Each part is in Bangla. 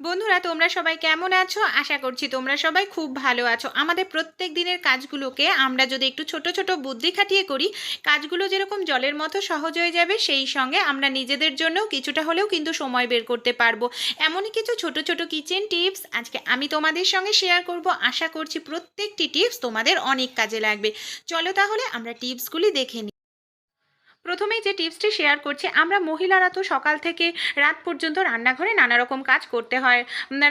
বন্ধুরা, তোমরা সবাই কেমন আছো? আশা করছি তোমরা সবাই খুব ভালো আছো। আমাদের প্রত্যেক দিনের কাজগুলোকে আমরা যদি একটু ছোট ছোট বুদ্ধি খাটিয়ে করি, কাজগুলো যেরকম জলের মতো সহজ হয়ে যাবে, সেই সঙ্গে আমরা নিজেদের জন্যও কিছুটা হলেও কিন্তু সময় বের করতে পারব। এমনই কিছু ছোট ছোট কিচেন টিপস আজকে আমি তোমাদের সঙ্গে শেয়ার করব। আশা করছি প্রত্যেকটি টিপস তোমাদের অনেক কাজে লাগবে। চলো তাহলে আমরা টিপসগুলি দেখে নিই। প্রথমেই যে টিপসটি শেয়ার করছি, আমরা মহিলারা তো সকাল থেকে রাত পর্যন্ত রান্নাঘরে নানা রকম কাজ করতে হয়।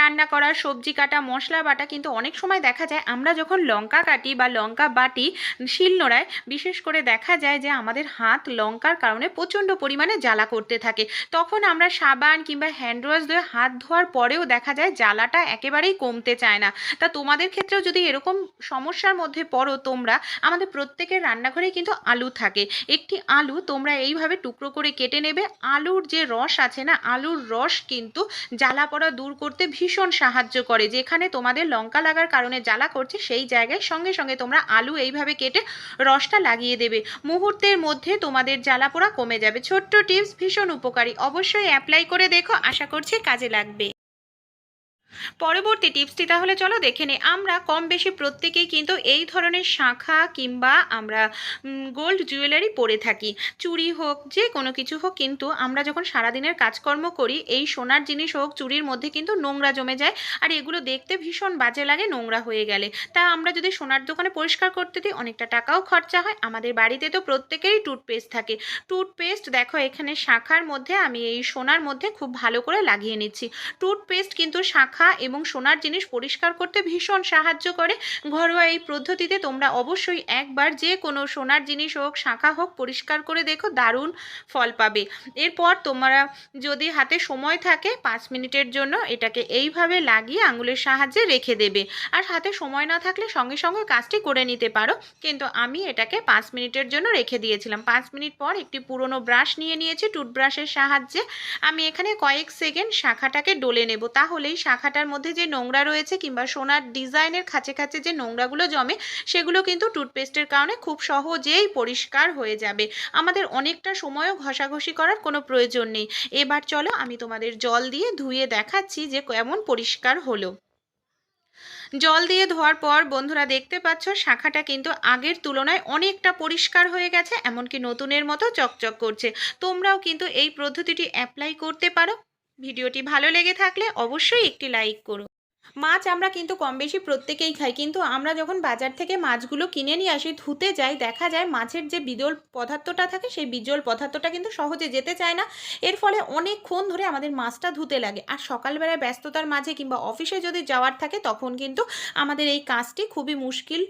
রান্না করা সবজি কাটা, মশলা বাটা কিন্তু অনেক সময় দেখা যায় আমরা যখন লঙ্কা কাটি বা লঙ্কা বাটি শিলনোড়ায়, বিশেষ করে দেখা যায় যে আমাদের হাত লঙ্কার কারণে প্রচণ্ড পরিমাণে জ্বালা করতে থাকে। তখন আমরা সাবান কিংবা হ্যান্ড ওয়াশ দিয়ে হাত ধোয়ার পরেও দেখা যায় জ্বালাটা একেবারেই কমতে চায় না। তা তোমাদের ক্ষেত্রেও যদি এরকম সমস্যার মধ্যে পড়ো তোমরা, আমাদের প্রত্যেকের রান্নাঘরেই কিন্তু আলু থাকে। একটি আলু তোমরা এইভাবে টুকরো করে কেটে নেবে। আলুর যে রস আছে না, আলুর রস কিন্তু জ্বালা পড়া দূর করতে ভীষণ সাহায্য করে। যেখানে তোমাদের লঙ্কা লাগার কারণে জ্বালা করছে, সেই জায়গায় সঙ্গে সঙ্গে তোমরা আলু এইভাবে কেটে রসটা লাগিয়ে দেবে। মুহূর্তের মধ্যে তোমাদের জ্বালা পোড়া কমে যাবে। ছোট্ট টিপস, ভীষণ উপকারী। অবশ্যই অ্যাপ্লাই করে দেখো। আশা করছি কাজে লাগবে। পরবর্তী টিপসটি তাহলে চলো দেখে নিই। আমরা কম বেশি প্রত্যেকেই কিন্তু এই ধরনের শাঁখা কিংবা আমরা গোল্ড জুয়েলারি পরে থাকি। চুরি হোক, যে কোনো কিছু হোক কিন্তু আমরা যখন সারাদিনের কাজকর্ম করি, এই সোনার জিনিস হোক চুড়ির মধ্যে কিন্তু নোংরা জমে যায়। আর এগুলো দেখতে ভীষণ বাজে লাগে, নোংরা হয়ে গেলে। তা আমরা যদি সোনার দোকানে পরিষ্কার করতে দিই, অনেকটা টাকাও খরচা হয়। আমাদের বাড়িতে তো প্রত্যেকেরই টুথপেস্ট থাকে। টুথপেস্ট দেখো, এখানে শাখার মধ্যে আমি এই সোনার মধ্যে খুব ভালো করে লাগিয়ে নিচ্ছি। টুথপেস্ট কিন্তু শাখা এবং সোনার জিনিস পরিষ্কার করতে ভীষণ সাহায্য করে। ঘরোয়া এই পদ্ধতিতে তোমরা অবশ্যই একবার যে কোনো সোনার জিনিস হোক, শাখা হোক, পরিষ্কার করে দেখো, দারুণ ফল পাবে। এরপর তোমরা যদি হাতে সময় থাকে, পাঁচ মিনিটের জন্য এটাকে এইভাবে লাগিয়ে আঙুলের সাহায্যে রেখে দেবে। আর হাতে সময় না থাকলে সঙ্গে সঙ্গে কাজটি করে নিতে পারো। কিন্তু আমি এটাকে পাঁচ মিনিটের জন্য রেখে দিয়েছিলাম। পাঁচ মিনিট পর একটি পুরনো ব্রাশ নিয়ে নিয়েছি, টুথব্রাশের সাহায্যে। আমি এখানে কয়েক সেকেন্ড শাখাটাকে ডলে নেব। তাহলেই শাখাটার মধ্যে যে নোংরা রয়েছে কিংবা সোনার ডিজাইনের খাঁচে খাঁচে যে নোংরাগুলো জমে, সেগুলো কিন্তু টুথপেস্টের কারণে খুব সহজেই পরিষ্কার হয়ে যাবে। আমাদের অনেকটা সময়ও ঘষাঘষি করার কোনো প্রয়োজন নেই। এবার চলো আমি তোমাদের জল দিয়ে ধুয়ে দেখাচ্ছি যে কেমন পরিষ্কার হলো। জল দিয়ে ধোয়ার পর বন্ধুরা দেখতে পাচ্ছ, শাখাটা কিন্তু আগের তুলনায় অনেকটা পরিষ্কার হয়ে গেছে, এমনকি নতুনের মতো চকচক করছে। তোমরাও কিন্তু এই পদ্ধতিটি অ্যাপ্লাই করতে পারো। ভিডিওটি ভালো লেগে থাকলে অবশ্যই একটি লাইক করো মাছ আমরা কিন্তু কম বেশি প্রত্যেকেই খাই, কিন্তু আমরা যখন বাজার থেকে মাছগুলো কিনে নিয়ে আসি, ধুতে যাই, দেখা যায় মাছের যে বিজল পদার্থটা থাকে, সেই বিজল পদার্থটা কিন্তু সহজে যেতে চায় না। এর ফলে অনেকক্ষণ ধরে আমাদের মাছটা ধুতে লাগে। আর সকালবেলায় ব্যস্ততার মাঝে কিংবা অফিসে যদি যাওয়ার থাকে, তখন কিন্তু আমাদের এই কাজটি খুবই মুশকিল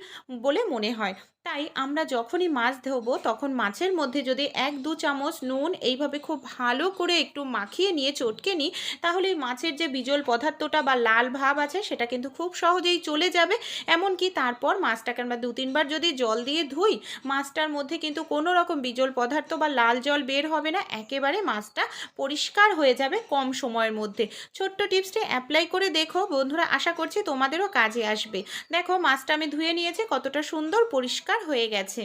বলে মনে হয়। তাই আমরা যখনই মাছ ধোবো, তখন মাছের মধ্যে যদি এক, দু চামচ নুন এইভাবে খুব ভালো করে একটু মাখিয়ে নিয়ে চটকে নিই, তাহলে মাছের যে বিজল পদার্থটা বা লাল ভাব আছে, সেটা কিন্তু খুব সহজেই চলে যাবে। এমনকি তারপর মাছটাকে আমরা দু, তিনবার যদি জল দিয়ে ধুই, মাছটার মধ্যে কিন্তু কোনো রকম বিজল পদার্থ বা লাল জল বের হবে না, একেবারে মাছটা পরিষ্কার হয়ে যাবে কম সময়ের মধ্যে। ছোট্ট টিপসটি অ্যাপ্লাই করে দেখো, বন্ধুরা, আশা করছি তোমাদেরও কাজে আসবে। দেখো, মাছটা আমি ধুয়ে নিয়েছি, কতটা সুন্দর পরিষ্কার হয়ে গেছে।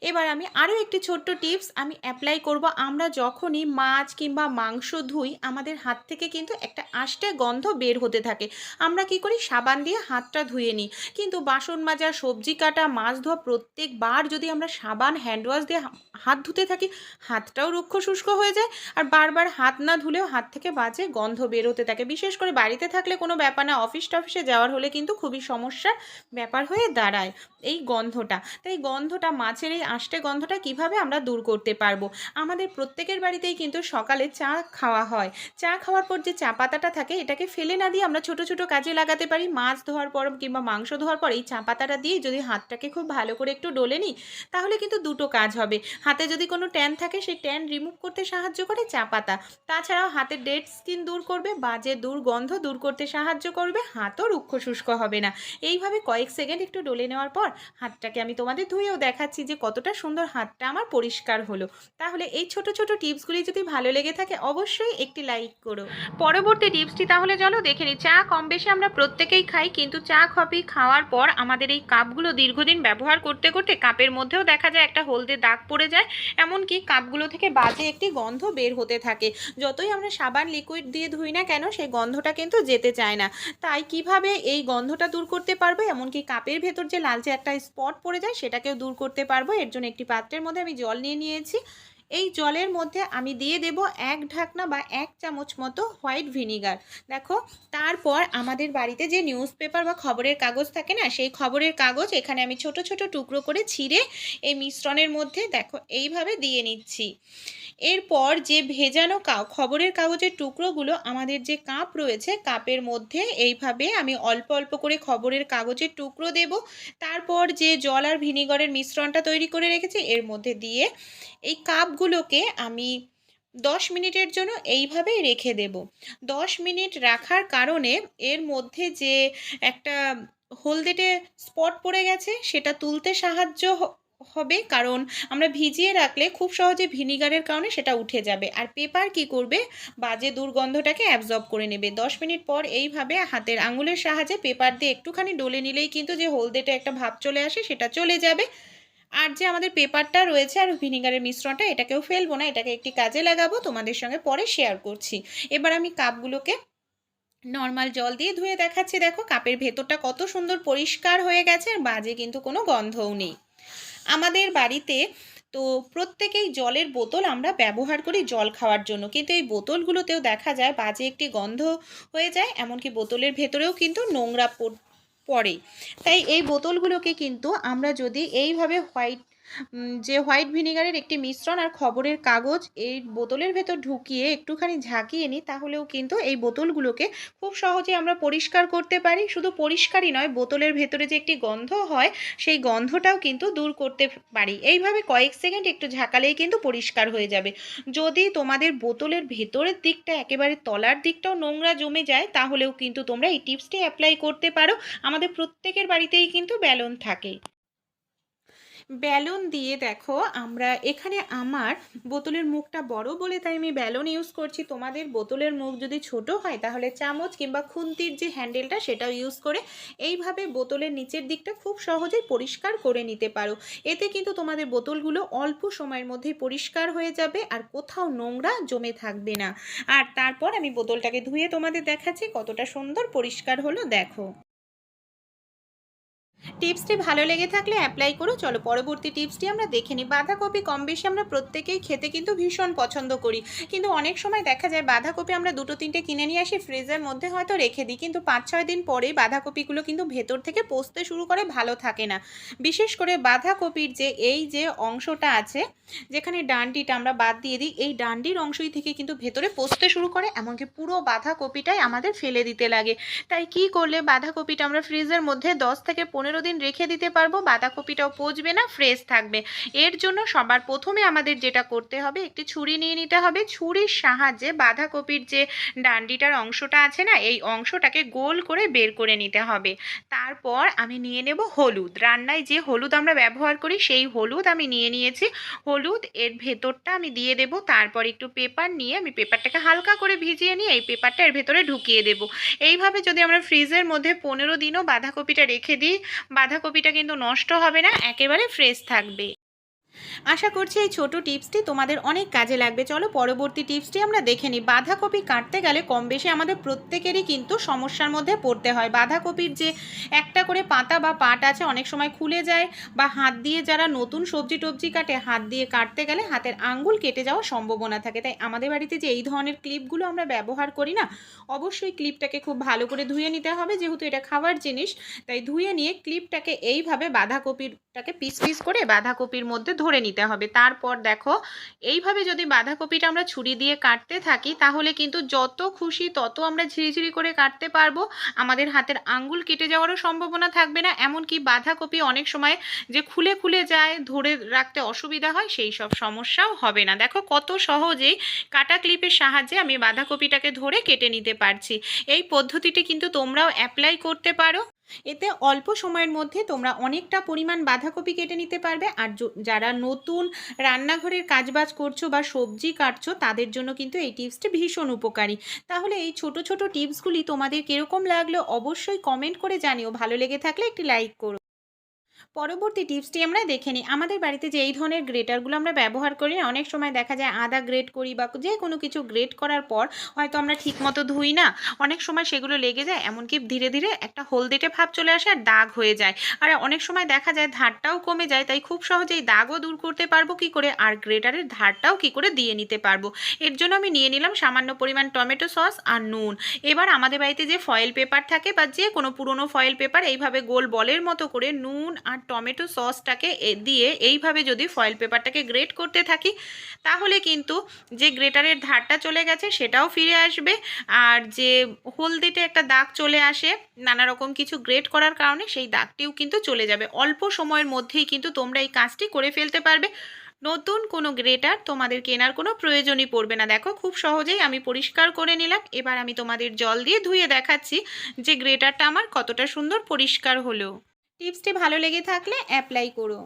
এবার আমি আরও একটি ছোট্ট টিপস আমি অ্যাপ্লাই করব। আমরা যখনই মাছ কিংবা মাংস ধুই, আমাদের হাত থেকে কিন্তু একটা আষ্টে গন্ধ বের হতে থাকে। আমরা কি করি? সাবান দিয়ে হাতটা ধুয়ে নিই। কিন্তু বাসন মাজা, সবজি কাটা, মাছ ধোয়া প্রত্যেকবার যদি আমরা সাবান হ্যান্ড ওয়াশ দিয়ে হাত ধুতে থাকি, হাতটাও রুক্ষ শুষ্ক হয়ে যায় আর বারবার হাত না ধুলেও হাত থেকে বাজে গন্ধ বের হতে থাকে। বিশেষ করে বাড়িতে থাকলে কোনো ব্যাপার না অফিস টফিসে যাওয়ার হলে কিন্তু খুবই সমস্যার ব্যাপার হয়ে দাঁড়ায় এই গন্ধটা। তাই গন্ধটা মাছের এই আষ্টে গন্ধটা কীভাবে আমরা দূর করতে পারব? আমাদের প্রত্যেকের বাড়িতেই কিন্তু সকালে চা খাওয়া হয়। চা খাওয়ার পর যে চা পাতাটা থাকে, এটাকে ফেলে না দিয়ে আমরা ছোট ছোট কাজে লাগাতে পারি। মাছ ধোয়ার পর কিংবা মাংস ধোয়ার পর এই চা পাতাটা দিয়ে যদি হাতটাকে খুব ভালো করে একটু ডলে নিই, তাহলে কিন্তু দুটো কাজ হবে। হাতে যদি কোনো ট্যান থাকে, সেই ট্যান রিমুভ করতে সাহায্য করে চা পাতা। তাছাড়াও হাতের ডেড স্কিন দূর করবে, বাজে দুর্গন্ধ দূর করতে সাহায্য করবে, হাতও রুক্ষ শুষ্ক হবে না। এইভাবে কয়েক সেকেন্ড একটু ডলে নেওয়ার পর হাতটাকে আমি তোমাদের ধুয়েও দেখাচ্ছি যে কতটা সুন্দর হাতটা আমার পরিষ্কার হলো। তাহলে এই ছোট ছোট টিপসগুলি যদি ভালো লেগে থাকে, অবশ্যই একটি লাইক করো। পরবর্তী টিপসটি তাহলে চলো দেখে নিই। চা কম বেশি আমরা প্রত্যেকেই খাই, কিন্তু চা কফি খাওয়ার পর আমাদের এই কাপগুলো দীর্ঘদিন ব্যবহার করতে করতে কাপের মধ্যেও দেখা যায় একটা হলদে দাগ পড়ে যায়, এমনকি কাপগুলো থেকে বাজে একটি গন্ধ বের হতে থাকে। যতই আমরা সাবান, লিকুইড দিয়ে ধুই না কেন, সেই গন্ধটা কিন্তু যেতে চায় না। তাই কীভাবে এই গন্ধটা দূর করতে পারব? এমনকি কাপের ভেতর যে লালচে একটা স্পট পড়ে যায়, সেটাকেও দূর করতে পারব। এর জন্য একটি পাত্রের মধ্যে আমি জল নিয়ে নিয়েছি। এই জলের মধ্যে আমি দিয়ে দেব এক ঢাকনা বা এক চামচ মতো হোয়াইট ভিনিগার। দেখো, তারপর আমাদের বাড়িতে যে নিউজ পেপার বা খবরের কাগজ থাকে না, সেই খবরের কাগজ এখানে আমি ছোট ছোট টুকরো করে ছিঁড়ে এই মিশ্রণের মধ্যে দেখো, এইভাবে দিয়ে নিচ্ছি। এরপর যে ভেজানো খবরের কাগজের টুকরোগুলো, আমাদের যে কাপ রয়েছে, কাপের মধ্যে এইভাবে আমি অল্প অল্প করে খবরের কাগজের টুকরো দেব। তারপর যে জল আর ভিনিগারের মিশ্রণটা তৈরি করে রেখেছি, এর মধ্যে দিয়ে এই কাপগুলোকে আমি দশ মিনিটের জন্য এইভাবেই রেখে দেব। দশ মিনিট রাখার কারণে এর মধ্যে যে একটা হলদেটে স্পট পড়ে গেছে সেটা তুলতে সাহায্য হবে কারণ আমরা ভিজিয়ে রাখলে খুব সহজে ভিনিগারের কারণে সেটা উঠে যাবে। আর পেপার কি করবে? বাজে দুর্গন্ধটাকে অ্যাবজর্ব করে নেবে। দশ মিনিট পর এইভাবে হাতের আঙুলের সাহায্যে পেপার দিয়ে একটুখানি ডলে নিলেই কিন্তু যে হলদেটে একটা ভাব চলে আসে সেটা চলে যাবে। আর যে আমাদের পেপারটা রয়েছে আর ভিনিগারের মিশ্রণটা, এটাকেও ফেলব না, এটাকে একটি কাজে লাগাবো, তোমাদের সঙ্গে পরে শেয়ার করছি। এবার আমি কাপগুলোকে নর্মাল জল দিয়ে ধুয়ে দেখাচ্ছি। দেখো, কাপের ভেতরটা কত সুন্দর পরিষ্কার হয়ে গেছে, আর বাজে কিন্তু কোনো গন্ধও নেই। আমাদের বাড়িতে তো প্রত্যেকেই জলের বোতল আমরা ব্যবহার করি জল খাওয়ার জন্য, কিন্তু এই বোতলগুলোতেও দেখা যায় বাজে একটি গন্ধ হয়ে যায়, এমনকি বোতলের ভেতরেও কিন্তু নোংরা পড়- তাই এই বোতলগুলোকে কিন্তু আমরা যদি এইভাবে হোয়াইট যে হোয়াইট ভিনিগারের একটি মিশ্রণ আর খবরের কাগজ এই বোতলের ভেতর ঢুকিয়ে একটুখানি ঝাঁকিয়ে নিই, তাহলেও কিন্তু এই বোতলগুলোকে খুব সহজে আমরা পরিষ্কার করতে পারি। শুধু পরিষ্কারই নয়, বোতলের ভেতরে যে একটি গন্ধ হয়, সেই গন্ধটাও কিন্তু দূর করতে পারি। এইভাবে কয়েক সেকেন্ড একটু ঝাঁকালেই কিন্তু পরিষ্কার হয়ে যাবে। যদি তোমাদের বোতলের ভেতরের দিকটা একেবারে তলার দিকটাও নোংরা জমে যায়, তাহলেও কিন্তু তোমরা এই টিপসটি অ্যাপ্লাই করতে পারো। আমাদের প্রত্যেকের বাড়িতেই কিন্তু ব্যালন থাকে। ব্যালন দিয়ে দেখো, আমরা এখানে আমার বোতলের মুখটা বড় বলে তাই আমি ব্যালন ইউজ করছি। তোমাদের বোতলের মুখ যদি ছোট হয়, তাহলে চামচ কিংবা খুন্তির যে হ্যান্ডেলটা সেটাও ইউজ করে এইভাবে বোতলের নিচের দিকটা খুব সহজেই পরিষ্কার করে নিতে পারো। এতে কিন্তু তোমাদের বোতলগুলো অল্প সময়ের মধ্যেই পরিষ্কার হয়ে যাবে আর কোথাও নোংরা জমে থাকবে না। আর তারপর আমি বোতলটাকে ধুয়ে তোমাদের দেখাচ্ছি, কতটা সুন্দর পরিষ্কার হলো, দেখো। টিপসটি ভালো লেগে থাকলে অ্যাপ্লাই করো। চলো পরবর্তী টিপসটি আমরা দেখে নিই। বাঁধাকপি কম বেশি আমরা প্রত্যেকেই খেতে কিন্তু ভীষণ পছন্দ করি। কিন্তু অনেক সময় দেখা যায় বাঁধাকপি আমরা দুটো, তিনটে কিনে নিয়ে আসি, ফ্রিজের মধ্যে হয়তো রেখে দিই। কিন্তু পাঁচ, ছয় দিন পরেই বাঁধাকপিগুলো কিন্তু ভেতর থেকে পচতে শুরু করে ভালো থাকে না। বিশেষ করে বাঁধাকপির যে, এই যে অংশটা আছে, যেখানে ডান্ডিটা আমরা বাদ দিয়ে দিই, এই ডান্ডির অংশই থেকে কিন্তু ভেতরে পচতে শুরু করে, এমনকি পুরো বাঁধাকপিটাই আমাদের ফেলে দিতে লাগে। তাই কি করলে বাঁধাকপিটা আমরা ফ্রিজের মধ্যে দশ থেকে পনেরো দিন রেখে দিতে পারব, বাঁধাকপিটাও পচবে না ফ্রেশ থাকবে। এর জন্য সবার প্রথমে আমাদের যেটা করতে হবে, একটি ছুরি নিয়ে নিতে হবে। ছুরির সাহায্যে বাঁধাকপির যে ডান্ডিটার অংশটা আছে না, এই অংশটাকে গোল করে বের করে নিতে হবে। তারপর আমি নিয়ে নেব হলুদ। রান্নায় যে হলুদ আমরা ব্যবহার করি, সেই হলুদ আমি নিয়ে নিয়েছি। হলুদ এর ভেতরটা আমি দিয়ে দেব, তারপর একটু পেপার নিয়ে আমি পেপারটাকে হালকা করে ভিজিয়ে নিয়ে এই পেপারটা এর ভেতরে ঢুকিয়ে দেব। এইভাবে যদি আমরা ফ্রিজের মধ্যে পনেরো দিনও বাঁধাকপিটা রেখে দিই বাঁধাকপিটা কিন্তু নষ্ট হবে না একেবারে ফ্রেশ থাকবে। আশা করছি এই ছোট টিপসটি তোমাদের অনেক কাজে লাগবে। চলো পরবর্তী টিপসটি আমরা দেখে নিই। বাঁধাকপি কাটতে গেলে কম বেশি আমাদের প্রত্যেকেরই কিন্তু সমস্যার মধ্যে পড়তে হয়। বাঁধাকপির যে একটা করে পাতা বা পাট আছে, অনেক সময় খুলে যায় বা হাত দিয়ে যারা নতুন সবজি টবজি কাটে, হাত দিয়ে কাটতে গেলে হাতের আঙ্গুল কেটে যাওয়ার সম্ভাবনা থাকে। তাই আমাদের বাড়িতে যে এই ধরনের ক্লিপগুলো আমরা ব্যবহার করি না, অবশ্যই ক্লিপটাকে খুব ভালো করে ধুয়ে নিতে হবে। যেহেতু এটা খাবার জিনিস, তাই ধুয়ে নিয়ে ক্লিপটাকে এইভাবে বাঁধাকপিরটাকে পিস পিস করে বাঁধাকপির মধ্যে ধরে নিতে হবে। তারপর দেখো, এইভাবে যদি বাঁধাকপিটা আমরা ছুরি দিয়ে কাটতে থাকি, তাহলে কিন্তু যত খুশি তত আমরা ঝিরিঝিরি করে কাটতে পারব। আমাদের হাতের আঙ্গুল কেটে যাওয়ারও সম্ভাবনা থাকবে না। এমনকি বাঁধাকপি অনেক সময় যে খুলে খুলে যায়, ধরে রাখতে অসুবিধা হয়, সেই সব সমস্যাও হবে না। দেখো কত সহজেই কাটা ক্লিপের সাহায্যে আমি বাঁধাকপিটাকে ধরে কেটে নিতে পারছি। এই পদ্ধতিটি কিন্তু তোমরাও অ্যাপ্লাই করতে পারো। এতে অল্প সময়ের মধ্যে তোমরা অনেকটা পরিমাণ বাঁধাকপি কেটে নিতে পারবে। আর যারা নতুন রান্নাঘরের কাজবাজ করছ বা সবজি কাটছো, তাদের জন্য কিন্তু এই টিপসটি ভীষণ উপকারী। তাহলে এই ছোট ছোট টিপসগুলি তোমাদের কীরকম লাগল অবশ্যই কমেন্ট করে জানিও। ভালো লেগে থাকলে একটি লাইক করো। পরবর্তী টিপসটি আমরা দেখে নিই। আমাদের বাড়িতে যে এই ধরনের গ্রেটারগুলো আমরা ব্যবহার করি না, অনেক সময় দেখা যায় আদা গ্রেট করি বা যে কোনো কিছু গ্রেট করার পর হয়তো আমরা ঠিক মতো ধুই না অনেক সময় সেগুলো লেগে যায় এমনকি ধীরে ধীরে একটা হলদেটে ভাব চলে আসে আর দাগ হয়ে যায়। আর অনেক সময় দেখা যায় ধারটাও কমে যায় তাই খুব সহজেই দাগও দূর করতে পারব কি করে আর গ্রেটারের ধারটাও কি করে দিয়ে নিতে পারব। এর জন্য আমি নিয়ে নিলাম সামান্য পরিমাণ টমেটো সস আর নুন। এবার আমাদের বাড়িতে যে ফয়েল পেপার থাকে বা যে কোনো পুরনো ফয়েল পেপার এইভাবে গোল বলের মতো করে নুন আর টমেটো সসটাকে দিয়ে এইভাবে যদি ফয়েল পেপারটাকে গ্রেট করতে থাকি, তাহলে কিন্তু যে গ্রেটারের ধারটা চলে গেছে সেটাও ফিরে আসবে। আর যে হলদিতে একটা দাগ চলে আসে, নানা রকম কিছু গ্রেট করার কারণে সেই দাগটিও কিন্তু চলে যাবে। অল্প সময়ের মধ্যেই কিন্তু তোমরা এই কাজটি করে ফেলতে পারবে। নতুন কোনো গ্রেটার তোমাদের কেনার কোনো প্রয়োজনই পড়বে না। দেখো, খুব সহজেই আমি পরিষ্কার করে নিলাম। এবার আমি তোমাদের জল দিয়ে ধুয়ে দেখাচ্ছি যে গ্রেটারটা আমার কতটা সুন্দর পরিষ্কার হলো। টিপসটি ভালো লেগে থাকলে অ্যাপ্লাই করো।